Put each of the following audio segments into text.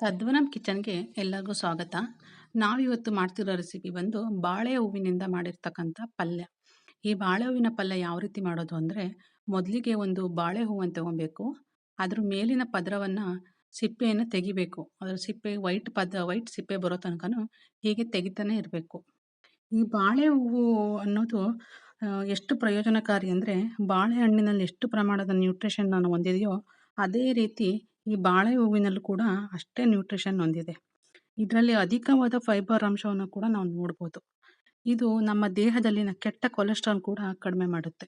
ತದ್ವನಂ ಕಿಚನ್‌ಗೆ ಎಲ್ಲರಿಗೂ ಸ್ವಾಗತ. ನಾವಿವತ್ತು ಮಾಡ್ತಿರೋ ರೆಸಿಪಿ ಬಂದು ಬಾಳೆ ಹೂವಿನಿಂದ ಮಾಡಿರ್ತಕ್ಕಂಥ ಪಲ್ಯ. ಈ ಬಾಳೆ ಹೂವಿನ ಪಲ್ಯ ಯಾವ ರೀತಿ ಮಾಡೋದು ಅಂದರೆ, ಮೊದಲಿಗೆ ಒಂದು ಬಾಳೆ ಹೂವನ್ನು ತಗೊಬೇಕು. ಅದ್ರ ಮೇಲಿನ ಪದರವನ್ನು ಸಿಪ್ಪೆಯನ್ನು ತೆಗಿಬೇಕು. ಅದರ ಸಿಪ್ಪೆ ವೈಟ್ ಪದ, ವೈಟ್ ಸಿಪ್ಪೆ ಬರೋ ತನಕನೂ ಹೀಗೆ ತೆಗಿತಾನೆ ಇರಬೇಕು. ಈ ಬಾಳೆ ಹೂವು ಅನ್ನೋದು ಎಷ್ಟು ಪ್ರಯೋಜನಕಾರಿ ಅಂದರೆ ಬಾಳೆಹಣ್ಣಿನಲ್ಲಿ ಎಷ್ಟು ಪ್ರಮಾಣದ ನ್ಯೂಟ್ರಿಷನ್ ನಾನು ಹೊಂದಿದೆಯೋ, ಅದೇ ರೀತಿ ಈ ಬಾಳೆ ಹೂವಿನಲ್ಲೂ ಕೂಡ ಅಷ್ಟೇ ನ್ಯೂಟ್ರಿಷನ್ ಹೊಂದಿದೆ. ಇದರಲ್ಲಿ ಅಧಿಕವಾದ ಫೈಬರ್ ಅಂಶವನ್ನು ಕೂಡ ನಾವು ನೋಡ್ಬೋದು. ಇದು ನಮ್ಮ ದೇಹದಲ್ಲಿನ ಕೆಟ್ಟ ಕೊಲೆಸ್ಟ್ರಾಲ್ ಕೂಡ ಕಡಿಮೆ ಮಾಡುತ್ತೆ.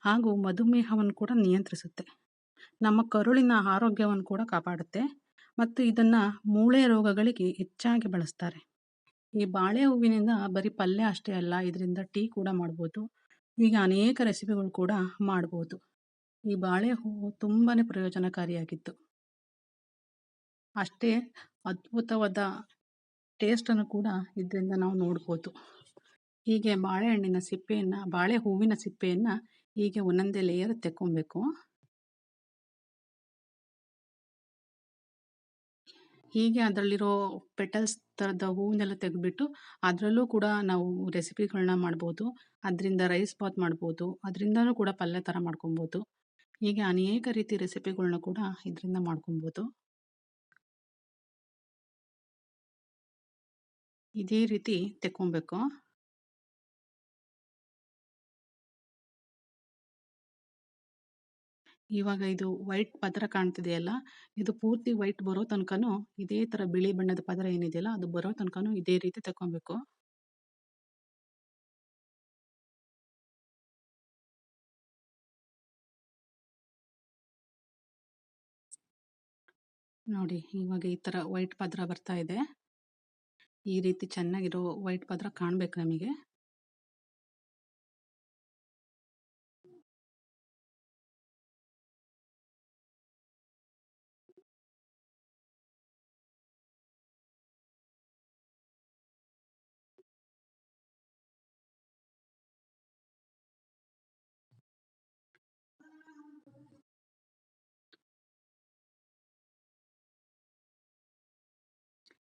ಹಾಗೂ ಮಧುಮೇಹವನ್ನು ಕೂಡ ನಿಯಂತ್ರಿಸುತ್ತೆ. ನಮ್ಮ ಕರುಳಿನ ಆರೋಗ್ಯವನ್ನು ಕೂಡ ಕಾಪಾಡುತ್ತೆ. ಮತ್ತು ಇದನ್ನು ಮೂಳೆ ರೋಗಗಳಿಗೆ ಹೆಚ್ಚಾಗಿ ಬಳಸ್ತಾರೆ. ಈ ಬಾಳೆ ಹೂವಿನಿಂದ ಬರೀ ಪಲ್ಯ ಅಷ್ಟೇ ಅಲ್ಲ, ಇದರಿಂದ ಟೀ ಕೂಡ ಮಾಡ್ಬೋದು. ಹೀಗೆ ಅನೇಕ ರೆಸಿಪಿಗಳು ಕೂಡ ಮಾಡ್ಬೋದು. ಈ ಬಾಳೆ ಹೂವು ತುಂಬಾ ಪ್ರಯೋಜನಕಾರಿಯಾಗಿದ್ದು. ಅಷ್ಟೇ ಅದ್ಭುತವಾದ ಟೇಸ್ಟನ್ನು ಕೂಡ ಇದರಿಂದ ನಾವು ನೋಡ್ಬೋದು. ಹೀಗೆ ಬಾಳೆಹಣ್ಣಿನ ಸಿಪ್ಪೆಯನ್ನು ಬಾಳೆ ಹೂವಿನ ಸಿಪ್ಪೆಯನ್ನು ಹೀಗೆ ಒಂದೊಂದೇ ಲೇಯರ್ ತೆಕ್ಕೊಬೇಕು. ಹೀಗೆ ಅದರಲ್ಲಿರೋ ಪೆಟಲ್ಸ್ ಥರದ ಹೂವನ್ನೆಲ್ಲ ತೆಗೆದ್ಬಿಟ್ಟು ಅದರಲ್ಲೂ ಕೂಡ ನಾವು ರೆಸಿಪಿಗಳನ್ನ ಮಾಡ್ಬೋದು. ಅದರಿಂದ ರೈಸ್ ಬಾತ್ ಮಾಡ್ಬೋದು. ಅದರಿಂದನೂ ಕೂಡ ಪಲ್ಯ ಥರ ಮಾಡ್ಕೊಬೋದು. ಹೀಗೆ ಅನೇಕ ರೀತಿ ರೆಸಿಪಿಗಳನ್ನ ಕೂಡ ಇದರಿಂದ ಮಾಡ್ಕೊಬೋದು. ಇದೇ ರೀತಿ ತೆಕ್ಕೊಬೇಕು. ಇವಾಗ ಇದು ವೈಟ್ ಪದರ ಕಾಣ್ತಿದೆಯಲ್ಲ, ಇದು ಪೂರ್ತಿ ವೈಟ್ ಬರೋ ತನಕನೂ ಇದೇ ತರ ಬಿಳಿ ಬಣ್ಣದ ಪದರ ಏನಿದೆಯಲ್ಲ ಅದು ಬರೋ ತನಕನೂ ಇದೇ ರೀತಿ ತಗೊಬೇಕು ನೋಡಿ ಇವಾಗ ಈ ತರ ವೈಟ್ ಪದರ ಬರ್ತಾ ಇದೆ. ಈ ರೀತಿ ಚೆನ್ನಾಗಿರೋ ವೈಟ್ ಪದರ ಕಾಣ್ಬೇಕು ನಮಗೆ.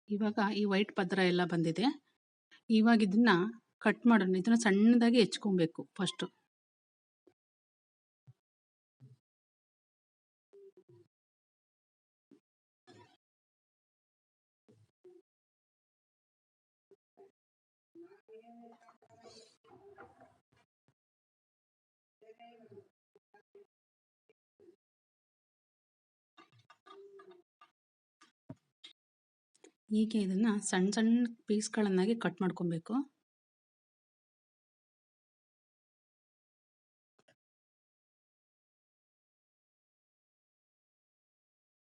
ಇವಾಗ ಈ ವೈಟ್ ಪದರ ಎಲ್ಲ ಬಂದಿದೆ. ಇವಾಗ ಇದನ್ನ ಕಟ್ ಮಾಡೋಣ. ಇದನ್ನ ಸಣ್ಣದಾಗಿ ಹೆಚ್ಕೊಬೇಕು ಫಸ್ಟು. ಹೀಗೆ ಇದನ್ನ ಸಣ್ಣ ಸಣ್ಣ ಪೀಸ್‌ಗಳನ್ನಾಗಿ ಕಟ್ ಮಾಡ್ಕೊಬೇಕು.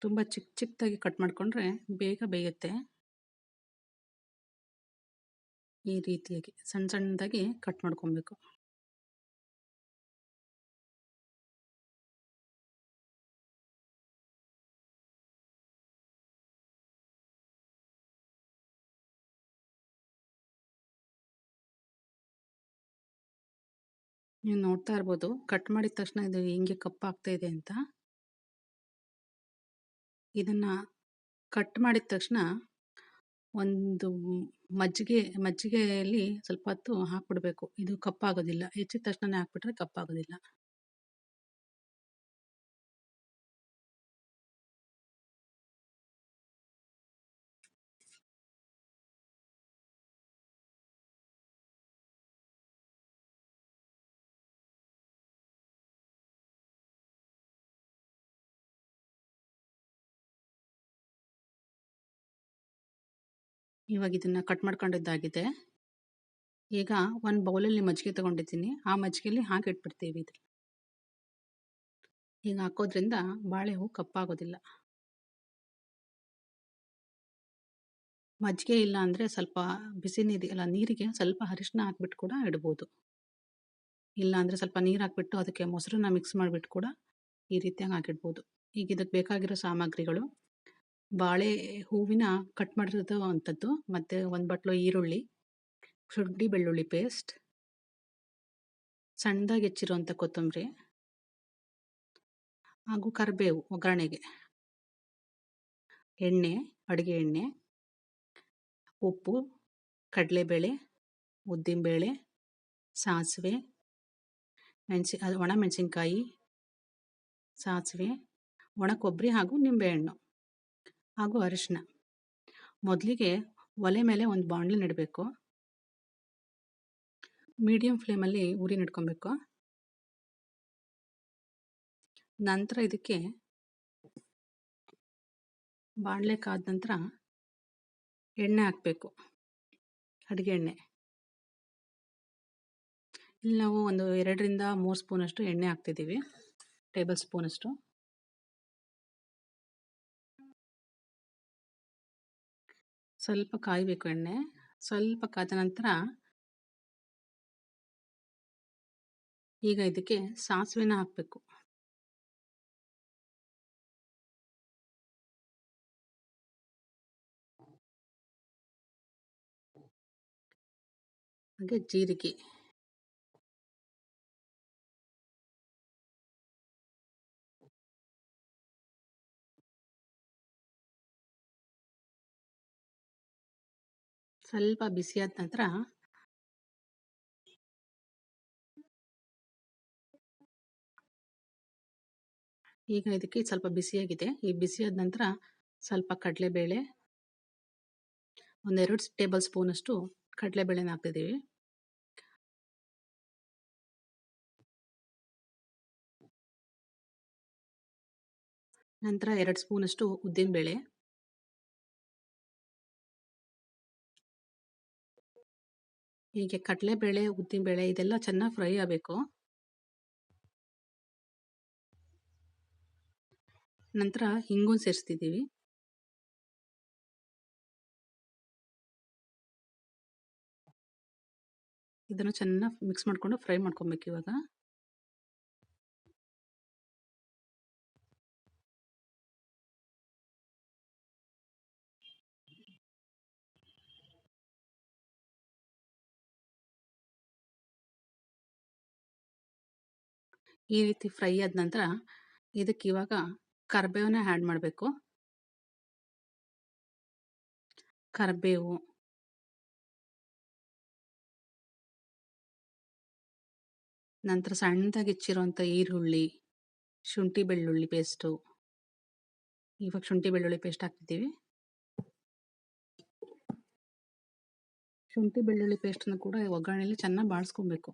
ತುಂಬ ಚಿಕ್ಕ ಚಿಕ್ಕದಾಗಿ ಕಟ್ ಮಾಡ್ಕೊಂಡ್ರೆ ಬೇಗ ಬೇಯುತ್ತೆ. ಈ ರೀತಿಯಾಗಿ ಸಣ್ಣ ಸಣ್ಣದಾಗಿ ಕಟ್ ಮಾಡ್ಕೊಬೇಕು. ನೀವು ನೋಡ್ತಾ ಇರ್ಬೋದು ಕಟ್ ಮಾಡಿದ ತಕ್ಷಣ ಇದು ಹೆಂಗೆ ಕಪ್ಪಾಗ್ತಾ ಇದೆ ಅಂತ. ಇದನ್ನ ಕಟ್ ಮಾಡಿದ ತಕ್ಷಣ ಒಂದು ಮಜ್ಜಿಗೆ, ಮಜ್ಜಿಗೆಯಲ್ಲಿ ಸ್ವಲ್ಪ ಹೊತ್ತು ಹಾಕ್ಬಿಡ್ಬೇಕು. ಇದು ಕಪ್ಪಾಗೋದಿಲ್ಲ. ಹೆಚ್ಚಿದ ತಕ್ಷಣನೇ ಹಾಕ್ಬಿಟ್ರೆ ಕಪ್ಪಾಗೋದಿಲ್ಲ. ಇವಾಗ ಇದನ್ನ ಕಟ್ ಮಾಡ್ಕೊಂಡಿದ್ದಾಗಿದೆ. ಈಗ ಒಂದು ಬೌಲಲ್ಲಿ ಮಜ್ಜಿಗೆ ತಗೊಂಡಿದ್ದೀನಿ. ಆ ಮಜ್ಜಿಗೆಯಲ್ಲಿ ಹಾಕಿಟ್ಬಿಡ್ತೀವಿ ಇದು ಈಗ ಹಾಕೋದ್ರಿಂದ ಬಾಳೆಹೂ ಕಪ್ಪಾಗೋದಿಲ್ಲ. ಮಜ್ಜಿಗೆ ಇಲ್ಲ ಅಂದರೆ ಸ್ವಲ್ಪ ಬಿಸಿ ನೀರು, ಅಲ್ಲ ನೀರಿಗೆ ಸ್ವಲ್ಪ ಅರಿಶಿನ ಹಾಕ್ಬಿಟ್ಟು ಕೂಡ ಇಡ್ಬೋದು. ಇಲ್ಲ ಅಂದರೆ ಸ್ವಲ್ಪ ನೀರು ಹಾಕ್ಬಿಟ್ಟು ಅದಕ್ಕೆ ಮೊಸರನ್ನ ಮಿಕ್ಸ್ ಮಾಡಿಬಿಟ್ಟು ಕೂಡ ಈ ರೀತಿಯಾಗಿ ಹಾಕಿಡ್ಬೋದು. ಈಗ ಇದಕ್ಕೆ ಬೇಕಾಗಿರೋ ಸಾಮಗ್ರಿಗಳು ಬಾಳೆ ಹೂವಿನ ಕಟ್ ಮಾಡಿರೋವಂಥದ್ದು ಮತ್ತೆ ಒಂದು ಬಟ್ಲು ಈರುಳ್ಳಿ, ಶುಂಠಿ ಬೆಳ್ಳುಳ್ಳಿ ಪೇಸ್ಟ್, ಸಣ್ಣದಾಗಿ ಹೆಚ್ಚಿರುವಂಥ ಕೊತ್ತಂಬರಿ. ಹಾಗೂ ಕರಿಬೇವು ಒಗ್ಗರಣೆಗೆ, ಎಣ್ಣೆ ಅಡುಗೆ ಎಣ್ಣೆ ಉಪ್ಪು ಕಡಲೆಬೇಳೆ ಉದ್ದಿನಬೇಳೆ ಸಾಸಿವೆ ಮೆಣಸಿ ಅದು ಒಣ ಮೆಣಸಿನ್ಕಾಯಿ ಸಾಸಿವೆ ಒಣ ಕೊಬ್ಬರಿ ಹಾಗೂ ನಿಂಬೆಹಣ್ಣು. ಹಾಗೂ ಅರಿಶಿನ ಮೊದಲಿಗೆ ಒಲೆ ಮೇಲೆ ಒಂದು ಬಾಣಲೆ ನೆಡಬೇಕು. ಮೀಡಿಯಂ ಫ್ಲೇಮಲ್ಲಿ ಉರಿ ನೆಡ್ಕೊಬೇಕು. ನಂತರ ಇದಕ್ಕೆ ಬಾಣಲೆ ಕಾದ ನಂತರ ಎಣ್ಣೆ ಹಾಕಬೇಕು. ಅಡುಗೆ ಎಣ್ಣೆ. ಇಲ್ಲಿ ನಾವು ಒಂದು ಎರಡರಿಂದ ಮೂರು ಸ್ಪೂನಷ್ಟು ಎಣ್ಣೆ ಹಾಕ್ತಿದ್ದೀವಿ. ಟೇಬಲ್ ಸ್ಪೂನಷ್ಟು. ಸ್ವಲ್ಪ ಕಾಯಬೇಕು ಎಣ್ಣೆ. ಸ್ವಲ್ಪ ಕಾದ ನಂತರ ಈಗ ಇದಕ್ಕೆ ಸಾಸಿವೆನ ಹಾಕಬೇಕು. ಹಾಗೆ ಜೀರಿಗೆ. ಸ್ವಲ್ಪ ಬಿಸಿಯಾದ ನಂತರ ಈಗ ಇದಕ್ಕೆ ಸ್ವಲ್ಪ ಬಿಸಿಯಾಗಿದೆ. ಈ ಬಿಸಿಯಾದ ನಂತರ ಸ್ವಲ್ಪ ಕಡಲೆಬೇಳೆ ಒಂದೆರಡು ಟೇಬಲ್ ಸ್ಪೂನಷ್ಟು ಕಡಲೆಬೇಳೆನ ಹಾಕ್ತಿದ್ದೀವಿ ನಂತರ ಎರಡು ಸ್ಪೂನಷ್ಟು ಉದ್ದಿನಬೇಳೆ. ಹೀಗೆ ಕಡಲೆಬೇಳೆ, ಉದ್ದಿನಬೇಳೆ ಇದೆಲ್ಲ ಚೆನ್ನಾಗಿ ಫ್ರೈ ಆಗಬೇಕು. ನಂತರ ಹಿಂಗೂ ಸೇರಿಸ್ತಿದ್ದೀವಿ. ಇದನ್ನು ಚೆನ್ನಾಗಿ ಮಿಕ್ಸ್ ಮಾಡಿಕೊಂಡು ಫ್ರೈ ಮಾಡ್ಕೊಬೇಕು ಇವಾಗ. ಈ ರೀತಿ ಫ್ರೈ ಆದ ನಂತರ ಇದಕ್ಕೆ ಇವಾಗ ಕರಿಬೇವನ್ನ ಆ್ಯಡ್ ಮಾಡಬೇಕು. ಕರಿಬೇವು. ನಂತರ ಸಣ್ಣದಾಗಿ ಹೆಚ್ಚಿರುವಂಥ ಈರುಳ್ಳಿ, ಶುಂಠಿ ಬೆಳ್ಳುಳ್ಳಿ ಪೇಸ್ಟು. ಇವಾಗ ಶುಂಠಿ ಬೆಳ್ಳುಳ್ಳಿ ಪೇಸ್ಟ್ ಹಾಕ್ತಿದ್ದೀವಿ. ಶುಂಠಿ ಬೆಳ್ಳುಳ್ಳಿ ಪೇಸ್ಟನ್ನು ಕೂಡ ಒಗ್ಗರಣೆಯಲ್ಲಿ ಚೆನ್ನಾಗಿ ಬಾಡಿಸ್ಕೊಬೇಕು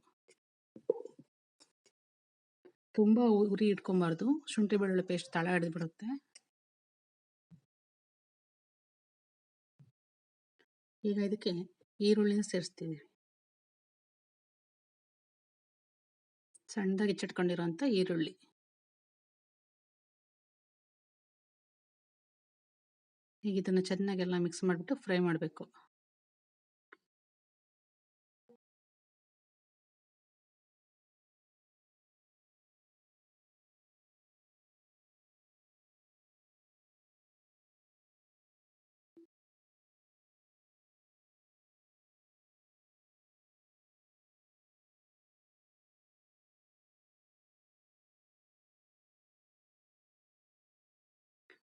ತುಂಬ ಉರಿ ಇಟ್ಕೊಬಾರ್ದು. ಶುಂಠಿ ಬೆಳ್ಳುಳ್ಳಿ ಪೇಸ್ಟ್ ತಳ ಹಿಡಿದ್ಬಿಡುತ್ತೆ ಈಗ ಇದಕ್ಕೆ ಈರುಳ್ಳಿನ ಸೇರಿಸ್ತೀವಿ. ಸಣ್ಣದಾಗಿ ಹೆಚ್ಚಿಟ್ಕೊಂಡಿರೋಂಥ ಈರುಳ್ಳಿ. ಈಗ ಇದನ್ನು ಚೆನ್ನಾಗೆಲ್ಲ ಮಿಕ್ಸ್ ಮಾಡಿಬಿಟ್ಟು ಫ್ರೈ ಮಾಡಬೇಕು.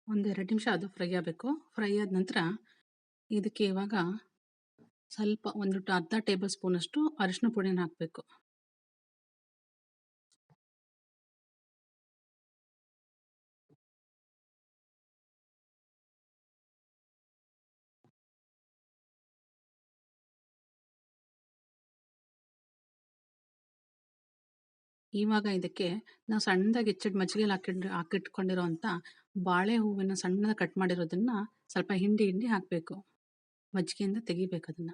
ಒಂದು ಎರಡು ನಿಮಿಷ ಅದು ಫ್ರೈ ಆಗಬೇಕು. ಫ್ರೈ ಆದ ನಂತರ ಇದಕ್ಕೆ ಇವಾಗ ಸ್ವಲ್ಪ ಒಂದು ಅರ್ಧ ಟೇಬಲ್ ಸ್ಪೂನಷ್ಟು ಅರಿಶಿನ ಪುಡಿನ ಹಾಕಬೇಕು. ಇವಾಗ ಇದಕ್ಕೆ ನಾವು ಸಣ್ಣದಾಗಿ ಹೆಚ್ಚಿಟ್ಟು ಮಜ್ಜಿಗೆಲಿ ಹಾಕಿಟ್ ಹಾಕಿಟ್ಕೊಂಡಿರೋ ಅಂಥ ಬಾಳೆ ಹೂವಿನ ಸಣ್ಣದಾಗಿ ಕಟ್ ಮಾಡಿರೋದನ್ನ ಸ್ವಲ್ಪ ಹಿಂಡಿ ಹಿಂಡಿ ಹಾಕಬೇಕು. ಮಜ್ಜಿಗೆಯಿಂದ ತೆಗಿಬೇಕು ಅದನ್ನ.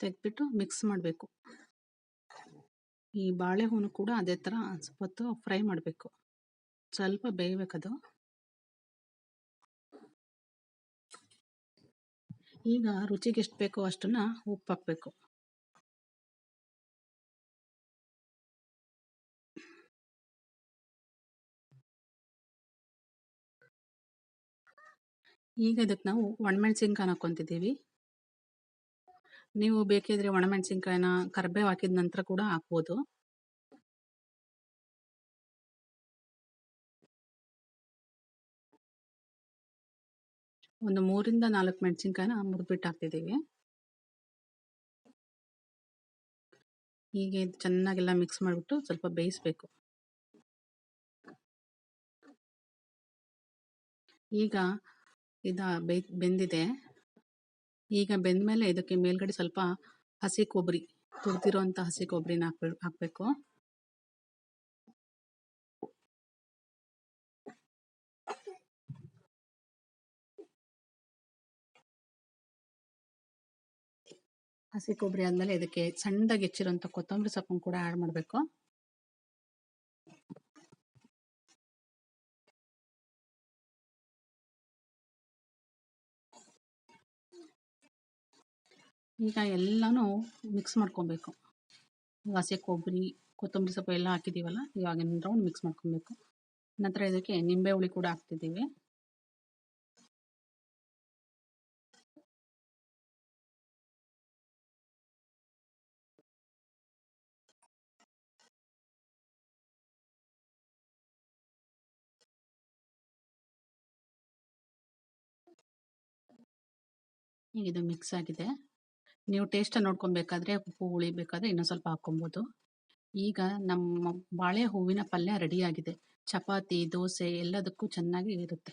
ತೆಗೆದ್ಬಿಟ್ಟು ಮಿಕ್ಸ್ ಮಾಡಬೇಕು. ಈ ಬಾಳೆಹೂನು ಕೂಡ ಅದೇ ಥರ ಸ್ವಲ್ಪ ಫ್ರೈ ಮಾಡಬೇಕು. ಸ್ವಲ್ಪ ಬೇಯಬೇಕದು? ಈಗ ರುಚಿಗೆ ಎಷ್ಟು ಬೇಕೋ ಅಷ್ಟನ್ನ ಉಪ್ಪು ಹಾಕಬೇಕು. ಈಗ ಇದಕ್ಕೆ ನಾವು ಒಣಮೆಣಸಿನ್ಕಾಯಿ ಹಾಕ್ಕೊತಿದ್ದೀವಿ. ನೀವು ಬೇಕಿದ್ರೆ ಒಣಮೆಣಸಿನ್ಕಾಯಿನ ಕರಿಬೇವು ಹಾಕಿದ ನಂತರ ಕೂಡ ಹಾಕ್ಬೋದು. ಒಂದು ಮೂರಿಂದ ನಾಲ್ಕು ಮೆಣಸಿನ್ಕಾಯಿನ ಮುರಿದ್ಬಿಟ್ಟು ಹಾಕ್ತಿದ್ದೀವಿ ಹೀಗೆ ಚೆನ್ನಾಗೆಲ್ಲ ಮಿಕ್ಸ್ ಮಾಡಿಬಿಟ್ಟು ಸ್ವಲ್ಪ ಬೇಯಿಸಬೇಕು. ಈಗ ಇದು ಬೇ, ಬೆಂದಿದೆ. ಈಗ ಬೆಂದಮೇಲೆ ಇದಕ್ಕೆ ಮೇಲ್ಗಡೆ ಸ್ವಲ್ಪ ಹಸಿ ಕೊಬ್ಬರಿ ತುರಿದಿರೋಂಥ ಹಸಿ ಕೊಬ್ಬರಿನ ಹಾಕ್ಬೇಕು ಹಾಕಬೇಕು. ಹಸಿ ಕೊಬ್ಬರಿ ಆದಮೇಲೆ ಇದಕ್ಕೆ ಸಣ್ಣದಾಗಿ ಹೆಚ್ಚಿರೋಂಥ ಕೊತ್ತಂಬರಿ ಸೊಪ್ಪನ್ನು ಕೂಡ ಆ್ಯಡ್ ಮಾಡಬೇಕು. ಈಗ ಎಲ್ಲನೂ ಮಿಕ್ಸ್ ಮಾಡ್ಕೊಬೇಕು. ಹಸಿ ಕೊಬ್ಬರಿ ಕೊತ್ತಂಬರಿ ಸೊಪ್ಪು ಎಲ್ಲ ಹಾಕಿದ್ದೀವಲ್ಲ ಇವಾಗ ರೌಂಡ್ ಮಿಕ್ಸ್ ಮಾಡ್ಕೊಬೇಕು. ನಂತರ ಇದಕ್ಕೆ ನಿಂಬೆ ಹುಳಿ ಕೂಡ ಹಾಕ್ತಿದ್ದೀವಿ. ಈಗ ಇದು ಮಿಕ್ಸ್ ಆಗಿದೆ. ನೀವು ಟೇಸ್ಟ್ ನೋಡ್ಕೊಬೇಕಾದ್ರೆ ಉಪ್ಪು, ಹುಳಿ ಬೇಕಾದರೆ ಇನ್ನೂ ಸ್ವಲ್ಪ ಹಾಕ್ಕೊಬೋದು. ಈಗ ನಮ್ಮ ಬಾಳೆ ಹೂವಿನ ಪಲ್ಯ ರೆಡಿ ಆಗಿದೆ. ಚಪಾತಿ, ದೋಸೆ ಎಲ್ಲದಕ್ಕೂ ಚೆನ್ನಾಗಿ ಇರುತ್ತೆ.